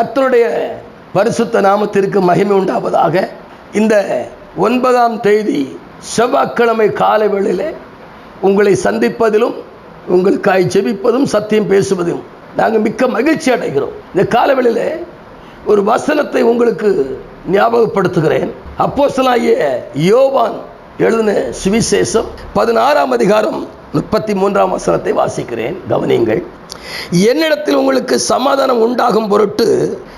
கத்தருடைய பரிசுத்த நாமத்திற்கு மகிமை உண்டாவதாக. இந்த ஒன்பதாம் தேதி செவ்வாய்க்கிழமை காலை வேளையிலே உங்களை சந்திப்பதிலும் உங்களுக்காய் ஜெபிப்பதும் சத்தியம் பேசுவதும் நாங்கள் மிக்க மகிழ்ச்சி அடைகிறோம். இந்த காலவெளியில் ஒரு வசனத்தை உங்களுக்கு ஞாபகப்படுத்துகிறேன். அப்போஸ்தலனாகிய யோவான் எழுதின சுவிசேஷம் பதினாறாம் அதிகாரம் முப்பத்தி மூன்றாம் வசனத்தை வாசிக்கிறேன். கவனியுங்கள். என்னிடத்தில் உங்களுக்கு சமாதானம் உண்டாகும் பொருட்டு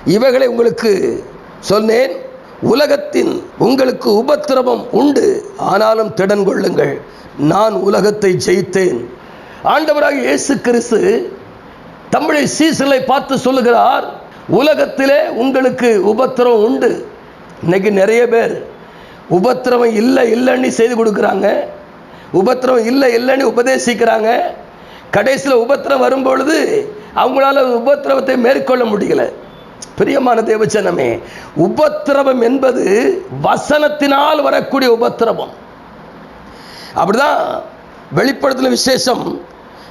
இவைகளை உங்களுக்கு சொன்னேன். உலகத்தின் உங்களுக்கு உபத்திரவம் உண்டு. ஆனாலும் திடன் கொள்ளுங்கள். நான் உலகத்தை ஜெயித்தேன். ஆண்டவராக இயேசு கிறிஸ்து தமிழை சீசலை பார்த்து சொல்லுகிறார் உலகத்திலே உங்களுக்கு உபத்திரவம் உண்டு. இன்னைக்கு நிறைய பேர் உபத்திரவம் இல்லை இல்லைன்னு செய்து கொடுக்குறாங்க. உபத்திரவம் இல்லை இல்லைன்னு உபதேசிக்கிறாங்க. கடைசியில் உபத்திரம் வரும்பொழுது அவங்களால உபத்திரவத்தை மேற்கொள்ள முடியல. பிரியமான தேவச்சனமே உபத்திரவம் என்பது வசனத்தினால் வரக்கூடிய உபத்திரவம். அப்படிதான் வெளிப்படுத்தின விசேஷம்.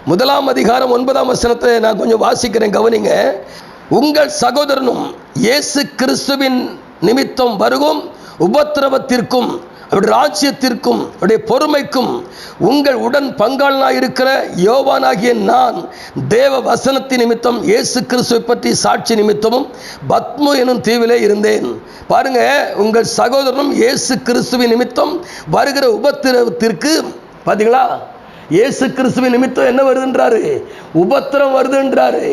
முதலாம் அதிகாரம் ஒன்பதாம் வசனத்தை நான் கொஞ்சம் வாசிக்கிறேன் கவனிங்க. உங்கள் சகோதரனும் இயேசு கிறிஸ்துவின் நிமித்தம் வருகும் உபத்திரவத்திற்கும் அவருடைய ராஜ்யத்திற்கும் அவருடைய பொறுமைக்கும் உங்கள் உடன் பங்காளனாக இருக்கிற யோவானாகிய நான் தேவ வசனத்தின் நிமித்தம் இயேசு கிறிஸ்துவை பற்றி சாட்சி நிமித்தமும் பத்மு எனும் தீவிலே இருந்தேன். பாருங்க உங்கள் சகோதரனும் இயேசு கிறிஸ்துவின் நிமித்தம் வருகிற உபத்திரவத்திற்கு பார்த்தீங்களா இயேசு கிறிஸ்துவின் நிமித்தம் என்ன வருதுன்றாரு? உபத்திரம் வருதுன்றாரு.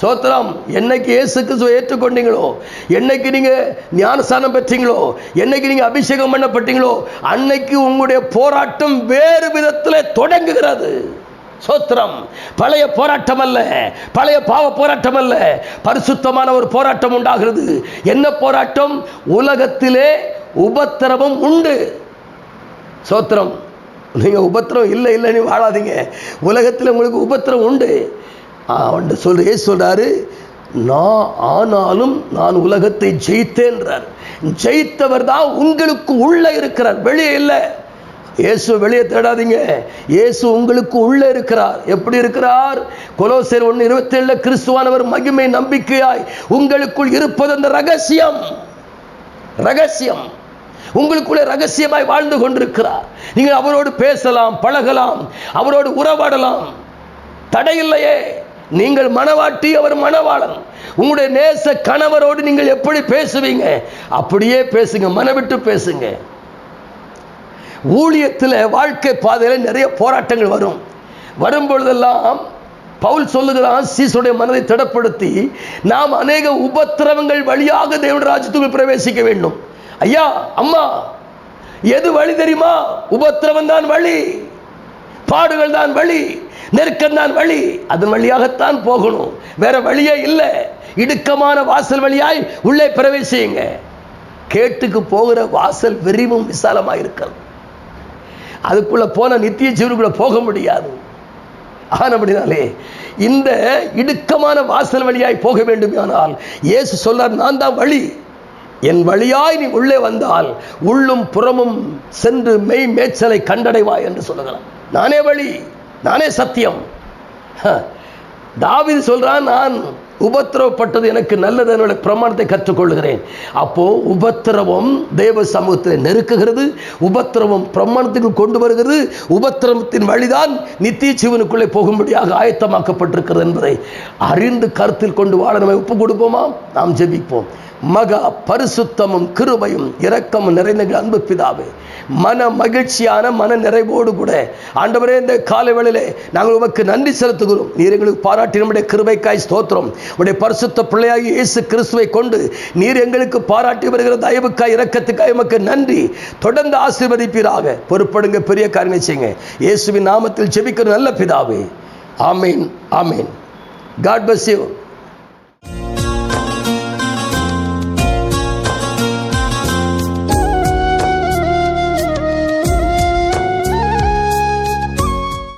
சோத்திரம் என்னைக்கு இயேசு கிறிஸ்துவை ஏற்றுக்கொண்டீங்களோ? என்னைக்கு நீங்க ஞானஸ்தானம் பெற்றீங்களோ? என்னைக்கு நீங்க அபிஷேகம் பண்ணப்பட்டீங்களோ? அன்னைக்கு உங்களுடைய போராட்டம் வேறு விதத்தில் தொடங்குகிறது. சோத்திரம் பழைய போராட்டம் அல்ல. பழைய பாவ போராட்டம் அல்ல. பரிசுத்தமான ஒரு போராட்டம் உண்டாகிறது. என்ன போராட்டம்? உலகத்திலே உபத்திரவம் உண்டு. சோத்திரம் நீங்கள் உபத்திரம் இல்லை இல்லைன்னு வாழாதீங்க. உலகத்தில் உங்களுக்கு உபத்திரம் உண்டு. அவன் சொல்ற ஏ சொல்றாரு நான் ஆனாலும் நான் உலகத்தை ஜெயித்தேன்றார். ஜெயித்தவர் தான் உங்களுக்கு உள்ள இருக்கிறார். வெளியே இல்லை. இயேசு வெளியே தேடாதீங்க. இயேசு உங்களுக்கு உள்ள இருக்கிறார். எப்படி இருக்கிறார்? கொலோசேர் ஒன்று இருபத்தி ஏழுல கிறிஸ்துவானவர் மகிமை நம்பிக்கையாய் உங்களுக்குள் இருப்பது அந்த ரகசியம். ரகசியம். உங்களுக்குள்ளே ரகசியமாய் வாழ்ந்து கொண்டிருக்கிறார். நீங்கள் அவரோடு பேசலாம் பழகலாம் அவரோடு உறவாடலாம். தடையில்லையே. நீங்கள் மனவாட்டி அவர் மனவாளன். உங்களுடைய நேச கணவரோடு நீங்கள் எப்படி பேசுவீங்க? அப்படியே பேசுங்க மனவிட்டு பேசுங்க. ஊழியத்தில் வாழ்க்கை பாதையில் நிறைய போராட்டங்கள் வரும். வரும் பொழுதெல்லாம் பவுல் சொல்லுகிறான் சீசுடைய மனதை திடப்படுத்தி நாம் அநேக உபத்திரவங்கள் வழியாக தேவன் ராஜ்யத்துக்குள் பிரவேசிக்க வேண்டும். ஐயா அம்மா எது வழி தெரியுமா? உபத்திரவம் தான் வழி பாடுகள் தான் வழி. நெருக்கம் தான் வழி. அதன் வழியாகத்தான் போகணும். வேற வழியே இல்லை. இடுக்கமான வாசல் வழியாய் உள்ளே பிரவேசியுங்க. கேட்டுக்கு போகிற வாசல் விரிவும் விசாலமாக இருக்கிறது அதுக்குள்ள போன நித்திய ஜீவனுக்குள்ள போக முடியாது. ஆனபடினாலே இந்த இடுக்கமான வாசல் வழியாய் போக வேண்டுமானால் இயேசு சொல்றார் நான் தான் வழி. என் வழியாய் நீ உள்ளே வந்தால் உள்ளும் புறமும் சென்று மெய் மேய்ச்சலை கண்டடைவாய் என்று சொல்லுகிறான் நானே வழி. நானே சத்தியம். தாவிது சொல்கிறான் நான் உபத்திரவப்பட்டது எனக்கு நல்லது என்னுடைய பிரமாணத்தை கற்றுக்கொள்கிறேன் அப்போது உபத்திரவம் தேவ சமூகத்தில் நெருக்குகிறது உபத்திரவம் பிரமாணத்துக்கு கொண்டு வருகிறது உபத்திரவத்தின் வழிதான் நித்திய ஜீவனுக்குள்ளே போகும்படியாக ஆயத்தமாக்கப்பட்டிருக்கிறது என்பதை அறிந்து கருத்தில் கொண்டு வாழ நம்ம ஒப்பு கொடுப்போமா நாம் ஜெபிப்போம். மகா பரிசுத்தமும் கிருபையும் இரக்கமும் நிறைந்த அன்பு பிதாவே. மன மகிழ்ச்சியான மன நிறைவோடு கூட ஆண்டவரே இந்த காலை வேளையிலே நாங்கள் உமக்கு நன்றி செலுத்துகிறோம். நீர் எங்களுக்கு பாராட்டி நம்முடைய கிருபைக்காய் ஸ்தோத்திரம். உடைய பரிசுத்த பிள்ளையாகி இயேசு கிறிஸ்துவை கொண்டு நீர் எங்களுக்கு பாராட்டி வருகிற தயவுக்காய் இரக்கத்துக்காய் உமக்கு நன்றி. தொடர்ந்து ஆசீர்வதிப்பீராக. பொறுப்படுங்க பெரிய காரியம் செய்யுங்க. இயேசுவின் நாமத்தில் செபிக்கிற நல்ல பிதாவே. ஆமீன் ஆமீன். God bus you